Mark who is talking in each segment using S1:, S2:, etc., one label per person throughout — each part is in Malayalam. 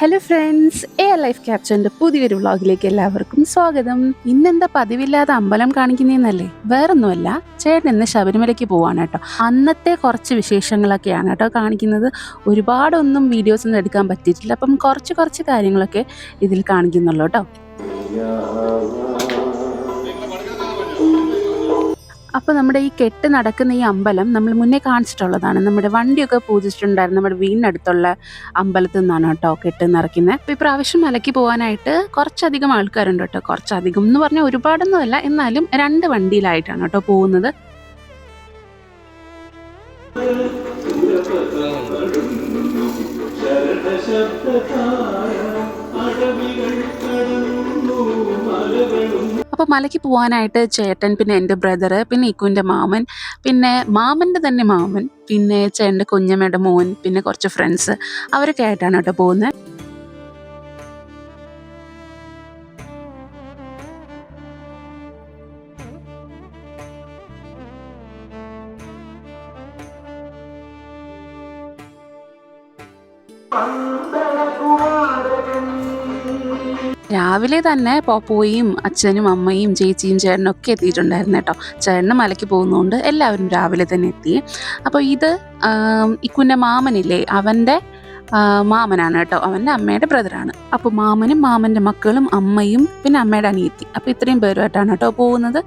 S1: ഹലോ ഫ്രണ്ട്സ് എ ലൈഫ് ക്യാപ്ചറിന്റെ പുതിയൊരു വ്ളോഗിലേക്ക് എല്ലാവർക്കും സ്വാഗതം. ഇന്നെന്താ പതിവില്ലാതെ അമ്പലം കാണിക്കുന്നതെന്നല്ലേ വേറൊന്നുമല്ല ചേട്ടൻ ഇന്ന് ശബരിമലയ്ക്ക് പോവാണ് കേട്ടോ. അന്നത്തെ കുറച്ച് വിശേഷങ്ങളൊക്കെയാണ് കേട്ടോ കാണിക്കുന്നത്. ഒരുപാടൊന്നും വീഡിയോസ് ഒന്നും എടുക്കാൻ പറ്റിയിട്ടില്ല. അപ്പം കുറച്ച് കുറച്ച് കാര്യങ്ങളൊക്കെ ഇതിൽ കാണിക്കുന്നുള്ളൂ കേട്ടോ. അപ്പോൾ നമ്മുടെ ഈ കെട്ട് നടക്കുന്ന ഈ അമ്പലം നമ്മൾ മുന്നേ കാണിച്ചിട്ടുള്ളതാണ്. നമ്മുടെ വണ്ടിയൊക്കെ പൂജിച്ചിട്ടുണ്ടായിരുന്നു. നമ്മുടെ വീടിനടുത്തുള്ള അമ്പലത്തിൽ നിന്നാണ് കേട്ടോ കെട്ട് നിറയ്ക്കുന്നത്. അപ്പോൾ ഇപ്രാവശ്യം മലയ്ക്ക് പോകാനായിട്ട് കുറച്ചധികം ആൾക്കാരുണ്ട് കേട്ടോ. കുറച്ചധികം എന്ന് പറഞ്ഞാൽ ഒരുപാടൊന്നുമല്ല. എന്നാലും രണ്ട് വണ്ടിയിലായിട്ടാണ് കേട്ടോ പോകുന്നത്. അപ്പോൾ മലയ്ക്ക് പോകാനായിട്ട് ചേട്ടൻ പിന്നെ എന്റെ ബ്രദർ പിന്നെ ഇക്കുവിന്റെ മാമൻ പിന്നെ മാമന്റെ തന്നെ മാമൻ പിന്നെ ചേട്ടന്റെ കുഞ്ഞമ്മയുടെ മോൻ പിന്നെ കുറച്ച് ഫ്രണ്ട്സ് അവരൊക്കെ ആയിട്ടാണ് കേട്ടോ പോകുന്നത്. രാവിലെ തന്നെ പോപ്പോയും അച്ഛനും അമ്മയും ചേച്ചിയും ചേട്ടനും ഒക്കെ എത്തിയിട്ടുണ്ടായിരുന്നു കേട്ടോ. ചേട്ടന് മലയ്ക്ക് പോകുന്നതുകൊണ്ട് എല്ലാവരും രാവിലെ തന്നെ എത്തി. അപ്പോൾ ഇത് ഇക്കുന്റെ മാമനില്ലേ അവന്റെ മാമനാണ് കേട്ടോ. അവന്റെ അമ്മയുടെ ബ്രദറാണ്. അപ്പോൾ മാമനും മാമന്റെ മക്കളും അമ്മയും പിന്നെ അമ്മയുടെ അനിയത്തി. അപ്പോൾ ഇത്രയും പേരുമായിട്ടാണ് കേട്ടോ പോകുന്നത്.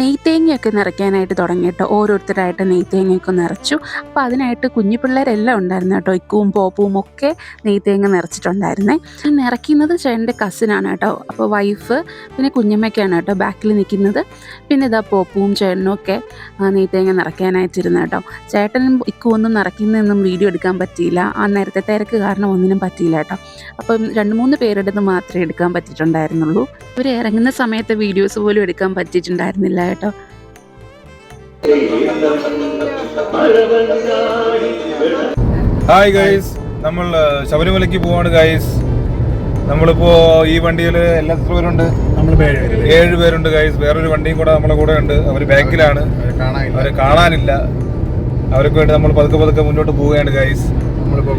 S1: നെയ്ത്തേങ്ങയൊക്കെ നിറയ്ക്കാനായിട്ട് തുടങ്ങി കേട്ടോ. ഓരോരുത്തരായിട്ട് നെയ്ത്തേങ്ങയൊക്കെ നിറച്ചു. അപ്പോൾ അതിനായിട്ട് കുഞ്ഞു പിള്ളേരെല്ലാം ഉണ്ടായിരുന്നു കേട്ടോ. ഇക്കും പോപ്പും ഒക്കെ നെയ്ത്തേങ്ങ നിറച്ചിട്ടുണ്ടായിരുന്നേ. ഈ നിറയ്ക്കുന്നത് ചേട്ടന്റെ കസിനാണ് കേട്ടോ. അപ്പോൾ വൈഫ് പിന്നെ കുഞ്ഞമ്മയ്ക്കാണ് കേട്ടോ ബാക്കിൽ നിൽക്കുന്നത്. പിന്നെ ഇതാ പോപ്പും ചേട്ടനും ഒക്കെ നെയ്ത്തേങ്ങ നിറയ്ക്കാനായിട്ടിരുന്നു കേട്ടോ. ചേട്ടനും ഇക്കുവൊന്നും നിറയ്ക്കുന്നതൊന്നും വീഡിയോ എടുക്കാൻ പറ്റിയില്ല. ആ നേരത്തെ തിരക്ക് കാരണം ഒന്നിനും പറ്റിയില്ല കേട്ടോ. അപ്പം രണ്ട് മൂന്ന് പേരുടേത് മാത്രമേ എടുക്കാൻ പറ്റിയിട്ടുണ്ടായിരുന്നുള്ളൂ. ഇവർ ഇറങ്ങുന്ന സമയത്തെ വീഡിയോസ് പോലും എടുക്കാൻ പറ്റിയിട്ടുണ്ടായിരുന്നില്ല കേട്ടോ
S2: ഹായ് ഗൈസ് നമ്മൾ ശബരിമലയ്ക്ക് പോവാണ് ഗൈസ് നമ്മളിപ്പോ ഈ വണ്ടിയിൽ എല്ലാ എത്ര പേരുണ്ട്
S3: നമ്മൾ പേര്
S2: ഏഴ് പേരുണ്ട് ഗൈസ് വേറൊരു വണ്ടിയും കൂടെ നമ്മളെ കൂടെ ഉണ്ട് അവർ ബാക്കിലാണ്
S3: കാണാനില്ല
S2: അവരെ കാണാനില്ല അവർക്ക് വേണ്ടി നമ്മൾ പതുക്കെ പതുക്കെ മുന്നോട്ട് പോവുകയാണ് ഗൈസ്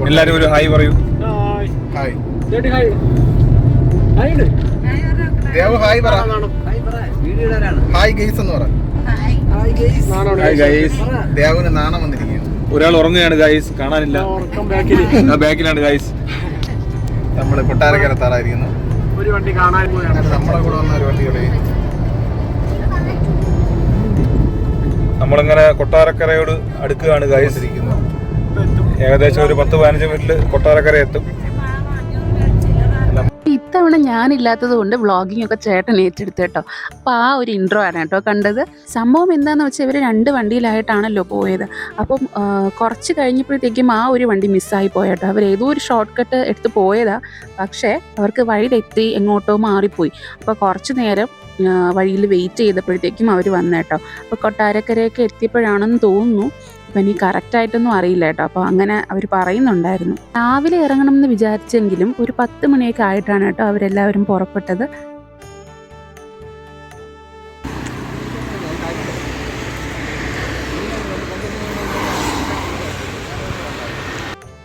S2: എല്ലാരും ഒരു ഹായ് പറയൂ
S3: ഹായ് ദേവ് ഹായ് പറ. ഹായ് ഗെയ്സ് എന്ന് പറ.
S2: ഗൈസ്.
S3: ദേവന് നാണം വന്നിരിക്കുകയാണ്
S2: ഒരാൾ ഉറങ്ങുകയാണ് ഗൈസ്. കാണാനില്ല. ബാക്കിലാണ് ഗൈസ്.
S3: നമ്മൾ കൊട്ടാരക്കര താറായിരിക്കുന്നു
S4: ഒരു വണ്ടി കാണാൻ പോയാണ്
S3: നമ്മളെ കൂടെ വന്ന ഒരു വണ്ടി
S2: നമ്മളിങ്ങനെ കൊട്ടാരക്കരയോട് അടുക്കുകയാണ് ഗൈസ്.
S3: ഇരിക്കുന്നു
S2: ഏകദേശം ഒരു പത്ത് പതിനഞ്ച് മിനിറ്റിൽ കൊട്ടാരക്കര എത്തും
S1: ഇത്തവണ ഞാനില്ലാത്തത് കൊണ്ട് വ്ളോഗിങ് ഒക്കെ ചേട്ടൻ ഏറ്റെടുത്ത് കേട്ടോ അപ്പോൾ ആ ഒരു ഇൻട്രോ ആണ് കേട്ടോ കണ്ടത്. സംഭവം എന്താണെന്ന് വെച്ചാൽ ഇവർ രണ്ട് വണ്ടിയിലായിട്ടാണല്ലോ പോയത്. അപ്പം കുറച്ച് കഴിഞ്ഞപ്പോഴത്തേക്കും ആ ഒരു വണ്ടി മിസ്സായി പോയട്ടോ അവർ ഏതോ ഒരു ഷോർട്ട് കട്ട് എടുത്ത് പോയതാ. പക്ഷേ അവർക്ക് വഴിയിലെത്തി എങ്ങോട്ടോ മാറിപ്പോയി. അപ്പോൾ കുറച്ച് നേരം വഴിയിൽ വെയിറ്റ് ചെയ്തപ്പോഴത്തേക്കും അവർ വന്നേട്ടോ അപ്പോൾ കൊട്ടാരക്കരയൊക്കെ എത്തിയപ്പോഴാണെന്ന് തോന്നുന്നു. ഇനി കറക്റ്റായിട്ടൊന്നും അറിയില്ല കേട്ടോ. അപ്പോൾ അങ്ങനെ അവർ പറയുന്നുണ്ടായിരുന്നു. രാവിലെ ഇറങ്ങണം എന്ന് വിചാരിച്ചെങ്കിലും ഒരു പത്ത് മണിയൊക്കെ ആയിട്ടാണ് കേട്ടോ അവരെല്ലാവരും പുറപ്പെട്ടത്.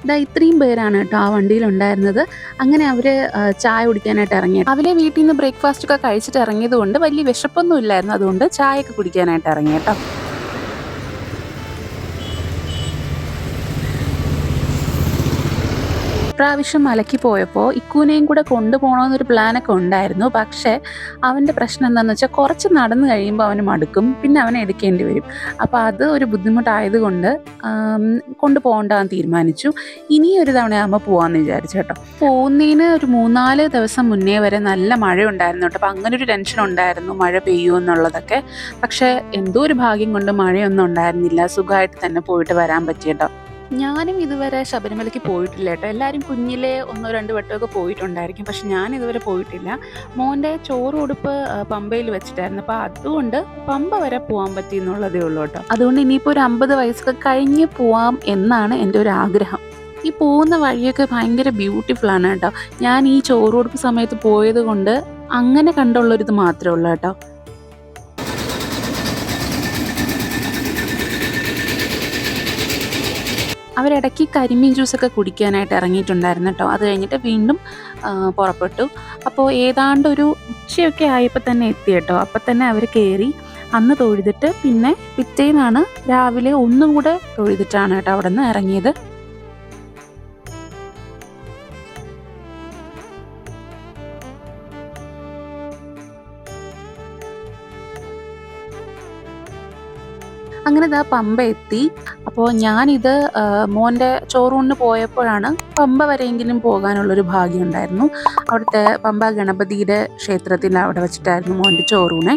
S1: ഇതാ ഇത്രയും പേരാണ് കേട്ടോ ആ വണ്ടിയിൽ ഉണ്ടായിരുന്നത് അങ്ങനെ അവർ ചായ കുടിക്കാനായിട്ട് ഇറങ്ങി രാവിലെ വീട്ടിൽ നിന്ന് ബ്രേക്ക്ഫാസ്റ്റ് ഒക്കെ കഴിച്ചിട്ട് ഇറങ്ങിയത് കൊണ്ട് വലിയ വിശപ്പൊന്നും ഇല്ലായിരുന്നു അതുകൊണ്ട് ചായയൊക്കെ കുടിക്കാനായിട്ട് ഇറങ്ങി കേട്ടോ. പ്രാവശ്യം മലയ്ക്ക് പോയപ്പോൾ ഇക്കൂനെയും കൂടെ കൊണ്ടുപോകണമെന്നൊരു പ്ലാനൊക്കെ ഉണ്ടായിരുന്നു. പക്ഷേ അവന്റെ പ്രശ്നം എന്താണെന്ന് വെച്ചാൽ കുറച്ച് നടന്നു കഴിയുമ്പോൾ അവന് മടുക്കും. പിന്നെ അവനെ എടുക്കേണ്ടി വരും. അപ്പോൾ അത് ഒരു ബുദ്ധിമുട്ടായതുകൊണ്ട് കൊണ്ടുപോകണ്ടെന്ന് തീരുമാനിച്ചു. ഇനി ഒരു തവണ ആകുമ്പോൾ പോകാമെന്ന് വിചാരിച്ചു കേട്ടോ. പോകുന്നതിന് ഒരു മൂന്നാൽ ദിവസം മുന്നേ വരെ നല്ല മഴ ഉണ്ടായിരുന്നു കേട്ടോ. അപ്പോൾ അങ്ങനെ ഒരു ടെൻഷൻ ഉണ്ടായിരുന്നു മഴ പെയ്യുമോ എന്നുള്ളതൊക്കെ. പക്ഷേ എന്തോ ഒരു ഭാഗ്യം കൊണ്ട് മഴയൊന്നും ഉണ്ടായിരുന്നില്ല. സുഖമായിട്ട് തന്നെ പോയിട്ട് വരാൻ പറ്റി കേട്ടോ. ഞാനും ഇതുവരെ ശബരിമലയ്ക്ക് പോയിട്ടില്ല കേട്ടോ. എല്ലാവരും കുഞ്ഞിലെ ഒന്നോ രണ്ടോ വട്ടമൊക്കെ പോയിട്ടുണ്ടായിരിക്കും. പക്ഷെ ഞാൻ ഇതുവരെ പോയിട്ടില്ല. മോന്റെ ചോറ് ഉടുപ്പ് പമ്പയിൽ വെച്ചിട്ടായിരുന്നു. അപ്പോൾ അതുകൊണ്ട് പമ്പ വരെ പോകാൻ പറ്റി എന്നുള്ളതേ ഉള്ളൂ കേട്ടോ. അതുകൊണ്ട് ഇനിയിപ്പോൾ ഒരു അമ്പത് വയസ്സൊക്കെ കഴിഞ്ഞ് പോവാം എന്നാണ് എന്റെ ഒരു ആഗ്രഹം. ഈ പോകുന്ന വഴിയൊക്കെ ഭയങ്കര ബ്യൂട്ടിഫുൾ ആണ് കേട്ടോ. ഞാൻ ഈ ചോറ് ഉടുപ്പ് സമയത്ത് പോയത് കൊണ്ട് അങ്ങനെ കണ്ടുള്ളൊരിത് മാത്രമേ ഉള്ളൂ കേട്ടോ. അവരിടയ്ക്ക് കരിമീൻ ജ്യൂസൊക്കെ കുടിക്കാനായിട്ട് ഇറങ്ങിയിട്ടുണ്ടായിരുന്നു കേട്ടോ. അത് കഴിഞ്ഞിട്ട് വീണ്ടും പുറപ്പെട്ടു. അപ്പോൾ ഏതാണ്ട് ഒരു ഉച്ചയൊക്കെ ആയപ്പോൾ തന്നെ എത്തി കേട്ടോ. അപ്പം തന്നെ അവർ കയറി അന്ന് തൊഴുതിട്ട് പിന്നെ പിറ്റേന്നാണ് രാവിലെ ഒന്നും കൂടെ തൊഴുതിട്ടാണ് കേട്ടോ അവിടെ നിന്ന് ഇറങ്ങിയത്. അങ്ങനെ ഇതാ പമ്പ എത്തി. അപ്പോൾ ഞാനിത് മോന്റെ ചോറൂണിന് പോയപ്പോഴാണ് പമ്പ വരെയെങ്കിലും പോകാനുള്ളൊരു ഭാഗ്യം ഉണ്ടായിരുന്നു. അവിടുത്തെ പമ്പ ഗണപതിയുടെ ക്ഷേത്രത്തിൽ അവിടെ വെച്ചിട്ടായിരുന്നു മോന്റെ ചോറൂണ്.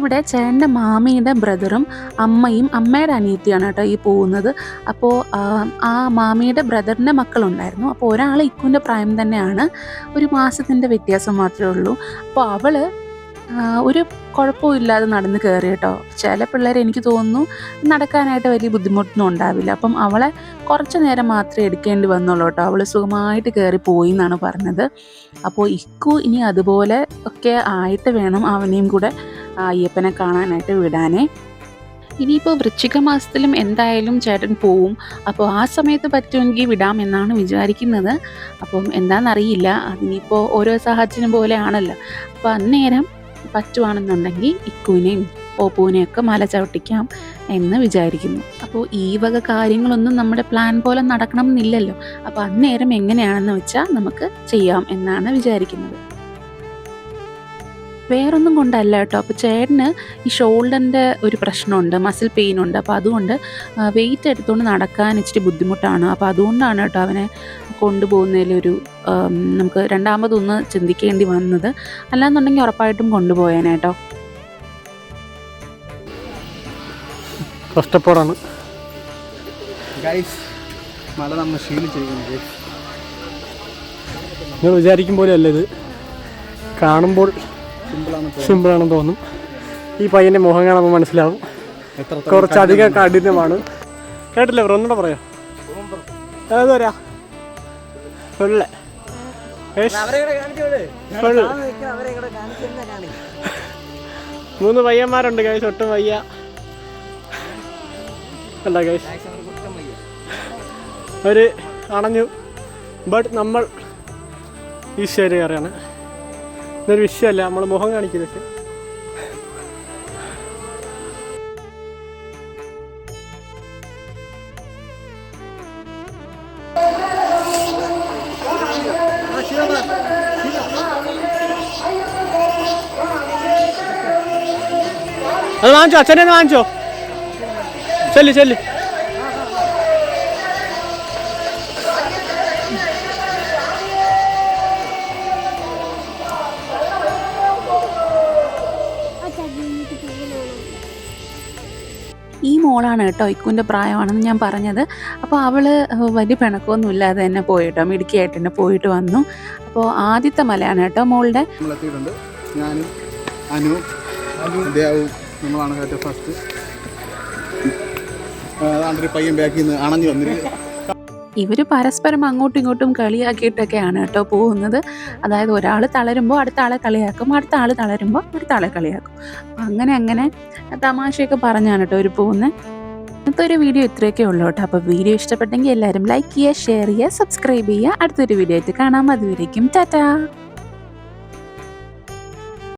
S1: ഇവിടെ ചേട്ടന്റെ മാമിയുടെ ബ്രദറും അമ്മയും അമ്മയുടെ അനിയത്തിയാണ് കേട്ടോ ഈ പോകുന്നത്. അപ്പോൾ ആ മാമിയുടെ ബ്രദറിന്റെ മക്കളുണ്ടായിരുന്നു. അപ്പോൾ ഒരാൾ ഇക്കുവിന്റെ പ്രായം തന്നെയാണ്. ഒരു മാസത്തിന്റെ വ്യത്യാസം മാത്രമേ ഉള്ളൂ. അപ്പോൾ അവൾ ഒരു കുഴപ്പവും ഇല്ലാതെ നടന്ന് കയറി കേട്ടോ. ചില പിള്ളേർ എനിക്ക് തോന്നുന്നു നടക്കാനായിട്ട് വലിയ ബുദ്ധിമുട്ടൊന്നും ഉണ്ടാവില്ല. അപ്പം അവളെ കുറച്ച് നേരം മാത്രമേ എടുക്കേണ്ടി വന്നുള്ളൂ കേട്ടോ. അവൾ സുഖമായിട്ട് കയറി പോയി എന്നാണ് പറഞ്ഞത്. അപ്പോൾ ഇക്കു ഇനി അതുപോലെ ഒക്കെ ആയിട്ട് വേണം അവനെയും കൂടെ അയ്യപ്പനെ കാണാനായിട്ട് വിടാനേ. ഇനിയിപ്പോൾ വൃശ്ചിക മാസത്തിലും എന്തായാലും ചേട്ടൻ പോവും. അപ്പോൾ ആ സമയത്ത് പറ്റുമെങ്കിൽ വിടാമെന്നാണ് വിചാരിക്കുന്നത്. അപ്പം എന്താണെന്നറിയില്ല. അതിനിപ്പോൾ ഓരോ സാഹചര്യം പോലെയാണല്ലോ. അപ്പോൾ അന്നേരം പറ്റുവാണെന്നുണ്ടെങ്കിൽ ഇക്കുവിനെയും ഓപ്പുവിനെയൊക്കെ മല ചവിട്ടിക്കാം എന്ന് വിചാരിക്കുന്നു. അപ്പോൾ ഈ വക കാര്യങ്ങളൊന്നും നമ്മുടെ പ്ലാൻ പോലെ നടക്കണം എന്നില്ലല്ലോ അപ്പോൾ അന്നേരം എങ്ങനെയാണെന്ന് വെച്ചാൽ നമുക്ക് ചെയ്യാം എന്നാണ് വിചാരിക്കുന്നത്. വേറൊന്നും കൊണ്ടല്ല കേട്ടോ. അപ്പോൾ ചേട്ടന് ഈ ഷോൾഡറിന്റെ ഒരു പ്രശ്നമുണ്ട് മസിൽ പെയിൻ ഉണ്ട്. അപ്പോൾ അതുകൊണ്ട് വെയിറ്റ് എടുത്തുകൊണ്ട് നടക്കാൻ ഇച്ചിരി ബുദ്ധിമുട്ടാണ്. അപ്പോൾ അതുകൊണ്ടാണ് കേട്ടോ അവനെ കൊണ്ടുപോകുന്നതിലൊരു നമുക്ക് രണ്ടാമതൊന്ന് ചിന്തിക്കേണ്ടി വന്നത്. അല്ലാന്നുണ്ടെങ്കിൽ ഉറപ്പായിട്ടും കൊണ്ടുപോയേനെ കേട്ടോ.
S4: കഷ്ടപ്പാടാണ്.
S3: ഗൈസ് മല നമ്മൾ ശീലിച്ചിരിക്കുന്നത്
S4: നിങ്ങൾ വിചാരിക്കും പോലെ അല്ല ഇത്. കാണുമ്പോൾ സിമ്പിളാണെന്ന് തോന്നും. ഈ പയ്യന്റെ മുഖം കാണുമ്പോൾ മനസ്സിലാവും. കുറച്ചധികം കഠിനമാണ്. കേട്ടില്ല ബ്രോ? ഒന്നുകൂടെ പറയാം. ഏത് വരാ ഫുള്ള്. ഫുള്ള്. മൂന്ന് പയ്യന്മാരുണ്ട് കൈസ് ഒട്ടും വയ്യ. അല്ല കൈസ് ഒരു അണഞ്ഞു. ബട്ട് നമ്മൾ ഈശ്വരി കയറിയാണ് ഇതൊരു വിഷയമല്ല നമ്മൾ മുഖം കാണിക്കുന്നത് അത് വാങ്ങിച്ചോ അച്ഛനെ വാങ്ങിച്ചോ. ചെല്ലി ചെല്ലി.
S1: മോളാണ് കേട്ടോ ഇക്കുവിന്റെ പ്രായമാണെന്ന് ഞാൻ പറഞ്ഞത്. അപ്പോൾ അവൾ വലിയ പിണക്കമൊന്നും ഇല്ലാതെ തന്നെ പോയിട്ടോ മിടുക്കിയായിട്ട് തന്നെ പോയിട്ട് വന്നു. അപ്പോൾ ആദ്യത്തെ മലയാണ് കേട്ടോ മോളുടെ.
S3: ഞാനും അനു നമ്മളാണ് ഫസ്റ്റ് പയ്യൻ ബാക്കിൽ നിന്ന് അണഞ്ഞു വന്നിരിക്കും
S1: ഇവർ പരസ്പരം അങ്ങോട്ടും ഇങ്ങോട്ടും കളിയാക്കിയിട്ടൊക്കെയാണ് കേട്ടോ പോകുന്നത്. അതായത് ഒരാൾ തളരുമ്പോൾ അടുത്ത ആളെ കളിയാക്കും അടുത്ത ആൾ തളരുമ്പോൾ അടുത്ത ആളെ കളിയാക്കും. അങ്ങനെ അങ്ങനെ തമാശയൊക്കെ പറഞ്ഞാണ് കേട്ടോ അവർ പോകുന്നത് ഇന്നത്തെ ഒരു വീഡിയോ ഇത്രയൊക്കെ ഉള്ളൂ കേട്ടോ. അപ്പോൾ വീഡിയോ ഇഷ്ടപ്പെട്ടെങ്കിൽ എല്ലാവരും ലൈക്ക് ചെയ്യുക ഷെയർ ചെയ്യുക സബ്സ്ക്രൈബ് ചെയ്യുക. അടുത്തൊരു വീഡിയോ ആയിട്ട് കാണാം. അതുവരേക്കും ടാറ്റാ.